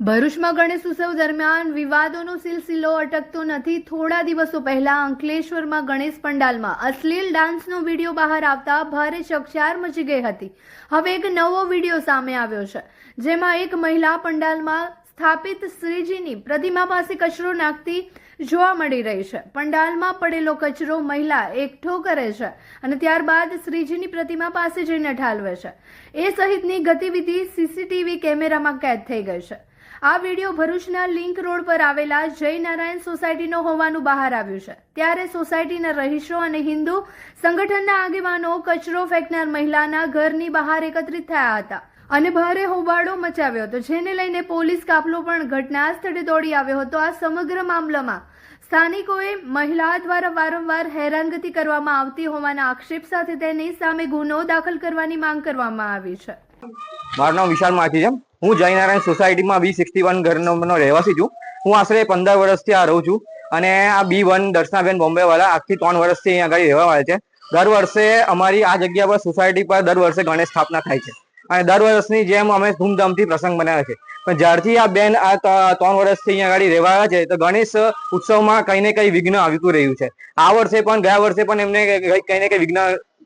ભરૂચમાં ગણેશ ઉત્સવ દરમિયાન વિવાદોનો સિલસિલો અટકતો નથી. થોડા દિવસો પહેલા અંકલેશ્વરમાં ગણેશ પંડાલમાં અશ્લીલ ડાન્સનો વીડિયો બહાર આવતા ભારે ચકચાર મચી ગઈ હતી. હવે એક નવો વીડિયો સામે આવ્યો છે, જેમાં એક મહિલા પંડાલમાં સ્થાપિત શ્રીજીની પ્રતિમા પાસે કચરો નાખતી જોવા મળી રહી છે. પંડાલમાં પડેલો કચરો મહિલા એકઠો કરે છે અને ત્યારબાદ શ્રીજીની પ્રતિમા પાસે જઈને ઠાલવે છે. એ સહિતની ગતિવિધિ સીસીટીવી કેમેરામાં કેદ થઈ ગઈ છે. આ વીડિયો ભરૂચના લિંક રોડ પર આવેલા જય નારાયણ સોસાયટીનો હોવાનું બહાર આવ્યું છે. ત્યારે સોસાયટીના રહીશો અને હિન્દુ સંગઠનના આગેવાનો કચરો ફેંકનાર મહિલાના ઘરની બહાર એકત્રિત થયા હતા અને ભારે હોબાળો મચાવ્યો હતો. જેને લઈને પોલીસ કાફલો પણ ઘટના સ્થળે દોડી આવ્યો હતો. આ સમગ્ર મામલામાં સ્થાનિકોએ મહિલા દ્વારા વારંવાર હેરાનગતિ કરવામાં આવતી હોવાના આક્ષેપ સાથે તેની સામે ગુનો દાખલ કરવાની માંગ કરવામાં આવી છે. મારું નામ વિશાલ માછી છે. હું જયનારાયણ સોસાયટીમાં બી સિક્સટી વન ઘરનો રહેવાસી છું. હું આશરે પંદર વર્ષથી આ રહું છું અને આ બી વન દર્શનાબેન બોમ્બે વાળા આજથી ત્રણ વર્ષથી અહીંયા આગળ રહેવા આવે છે. દર વર્ષે અમારી આ જગ્યા પર સોસાયટી પર દર વર્ષે ગણેશ સ્થાપના થાય છે. અને દર વર્ષની જેમ અમે ધૂમધામથી પ્રસંગ બનાવે છે. પણ જ્યારથી આ બેન આ ત્રણ વર્ષથી અહીંયા આગળ રહેવા છે, તો ગણેશ ઉત્સવમાં કંઈ ને કંઈ વિઘ્ન આવતું રહ્યું છે. આ વર્ષે પણ, ગયા વર્ષે પણ એમને કંઈ ને કંઈ વિઘ્ન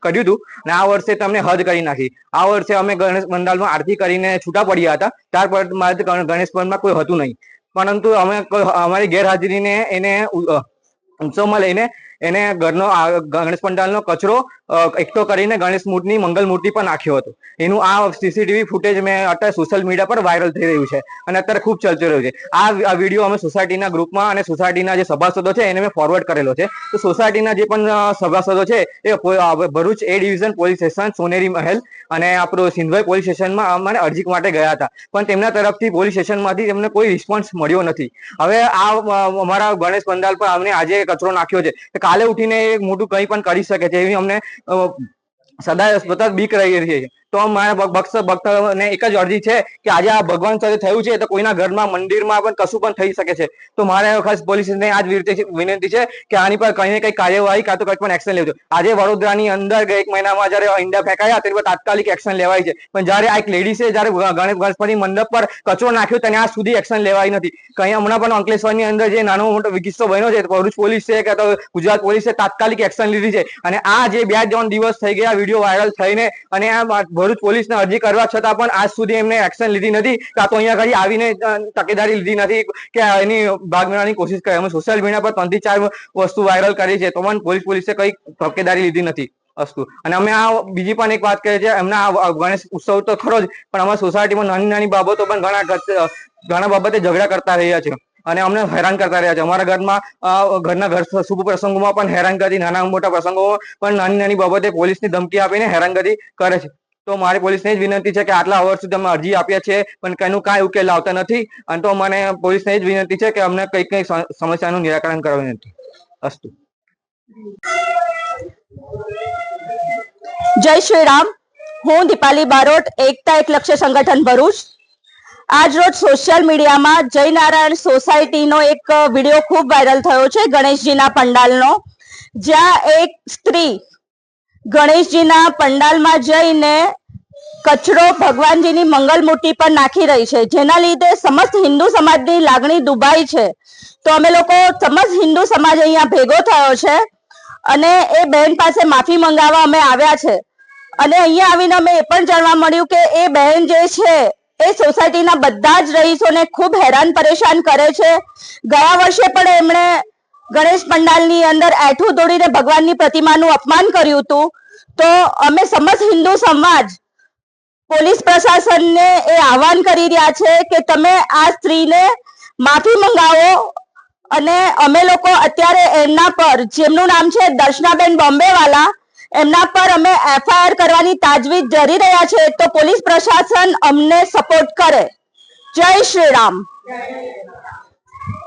કર્યું હતું અને આ વર્ષે તમને હદ કરી નાખી. આ વર્ષે અમે ગણેશ મંડળમાં આરતી કરીને છૂટા પડ્યા હતા, ત્યાર પર મારે ગણેશ પંડમાં કોઈ હતું નહીં. પરંતુ અમે અમારી ગેરહાજરીને એને ઉત્સવમાં લઈને એને ઘરનો ગણેશ પંડાલનો કચરો એકઠો કરીને ગણેશ મૂર્તિની મંગલ મૂર્તિ પણ નાખ્યો હતો. એનું આ સીસીટીવી ફૂટેજ મેં અત્યારે સોશિયલ મીડિયા પર વાયરલ થઈ રહ્યું છે અને અત્યારે ખૂબ ચર્ચી રહ્યું છે. આ વીડિયો અમે સોસાયટીના ગ્રુપમાં અને સોસાયટીના જે સભાસદો છે એને મેં ફોરવર્ડ કરેલો છે. તો સોસાયટીના જે પણ સભાસદો છે એ Bharuch A division police station Soneri Mahal અને આપણું સિંધવાઈ પોલીસ સ્ટેશનમાં અમારે અરજી માટે ગયા હતા. પણ તેમના તરફથી પોલીસ સ્ટેશનમાંથી તેમને કોઈ રિસ્પોન્સ મળ્યો નથી. હવે આ અમારા ગણેશ પંડાલ પર અમને આજે કચરો નાખ્યો છે. કાલે ઉઠીને મોટું કંઈ પણ કરી શકે છે એવી અમને સદાય સતત બીક રહી રહી છે. તો મારા ભક્ત ભક્ત, ભક્તને એક જ અરજી છે કે આજે આ ભગવાન સાથે થયું છે તો કોઈના ઘરમાં, મંદિરમાં પણ કશું પણ થઈ શકે છે. તો મારે ખાસ પોલીસને આજ વિનંતી છે કે આની પર કંઈ ને કંઈ કાર્યવાહી કાં તો કંઈ પણ એક્શન લેવું આજે વડોદરાની અંદર એક મહિનામાં જયારે ઈંડા ફેંકાયા તેની પર તાત્કાલિક એક્શન લેવાય છે. પણ જ્યારે આ એક લેડીસે જ્યારે ગણપતિ મંડપ પર કચરો નાખ્યો તેને આજ સુધી એક્શન લેવાય નથી. કઈ હમણાં પણ અંકલેશ્વરની અંદર જે નાનો મોટો કિસ્સો બન્યો છે, ભરૂચ પોલીસ છે કે તો ગુજરાત પોલીસે તાત્કાલિક એક્શન લીધી છે. અને આ જે બે ત્રણ દિવસ થઈ ગયા વીડિયો વાયરલ થઈને અને આ ભરૂચ પોલીસને અરજી કરવા છતાં પણ આજ સુધી એમને એક્શન લીધી નથી. કાં તો અહીંયા ઘડી આવીને તકેદારી લીધી નથી કે એની ભાગ લેવાની કોશિશ કરી. અમે સોશિયલ મીડિયા પર ત્રણથી ચાર વસ્તુ વાયરલ કરી છે, તો પણ પોલીસ પોલીસે કઈ તકેદારી લીધી નથી અસ્તુ અને અમે આ બીજી પણ એક વાત કરીએ છીએ, એમના ગણેશ ઉત્સવ તો ખરો જ, પણ અમારા સોસાયટીમાં નાની નાની બાબતો પણ ઘણા ઘણા બાબતે ઝઘડા કરતા રહ્યા છે. અને અમને હેરાન કરતા રહ્યા છે. અમારા ઘરમાં ઘરના ઘર શુભ પ્રસંગોમાં પણ હેરાન કરી, નાના મોટા પ્રસંગોમાં પણ નાની નાની બાબતે પોલીસની ધમકી આપીને હેરાનગતિ કરે છે. તો મારી પોલીસને જ વિનંતી છે કે આટલા અવર સુધી અમે અરજી આપ્યા છે, પણ કઈનું કાંઈ ઉકેલ આવતા નથી. અને તો મને પોલીસને જ વિનંતી છે કે અમને કઈ કઈ સમ- સમસ્યાનું નિરાકરણ કરવા વિનંતી અસ્તુ. જય શ્રી રામ હું દીપાલી બારોટ, એકતા એક લક્ષ્ય સંગઠન ભરૂચ. આજ રોજ સોશિયલ મીડિયામાં જય નારાયણ સોસાયટીનો એક વીડિયો ખૂબ વાયરલ થયો છે ગણેશજીના પંડાલનો. જ્યાં એક સ્ત્રી ગણેશજીના પંડાલમાં જઈને કચરો ભગવાનજીની મંગલ મૂર્તિ પર નાખી રહી છે. જેના લીધે સમસ્ત હિન્દુ સમાજની લાગણી દુભાઈ છે. તો અમે લોકો સમસ્ત હિન્દુ સમાજ અહીંયા ભેગો થયો છે અને એ બહેન પાસે માફી મંગાવવા અમે આવ્યા છે. અને અહીંયા આવીને અમે એ પણ જાણવા મળ્યું કે એ બહેન જે છે એ સોસાયટીના બધા જ રહીશોને ખૂબ હેરાન પરેશાન કરે છે. ગયા વર્ષે પણ એમણે ગણેશ પંડાલની અંદર એઠું દોડીને ભગવાનની પ્રતિમાનું અપમાન કર્યું હતું, તો અમે સમસ્ત હિન્દુ સમાજ પોલીસ પ્રશાસનને એ આહવાન કરી રહ્યા છે કે તમે આ સ્ત્રીને માફી મંગાવો અને અમે લોકો અત્યારે એમના પર, જેમનું નામ છે દર્શનાબેન બોમ્બેવાલા, એમના પર અમે એફઆઈઆર કરવાની તાજવીજ ધરી રહ્યા છે, તો પોલીસ પ્રશાસન અમને સપોર્ટ કરે. જય શ્રી રામ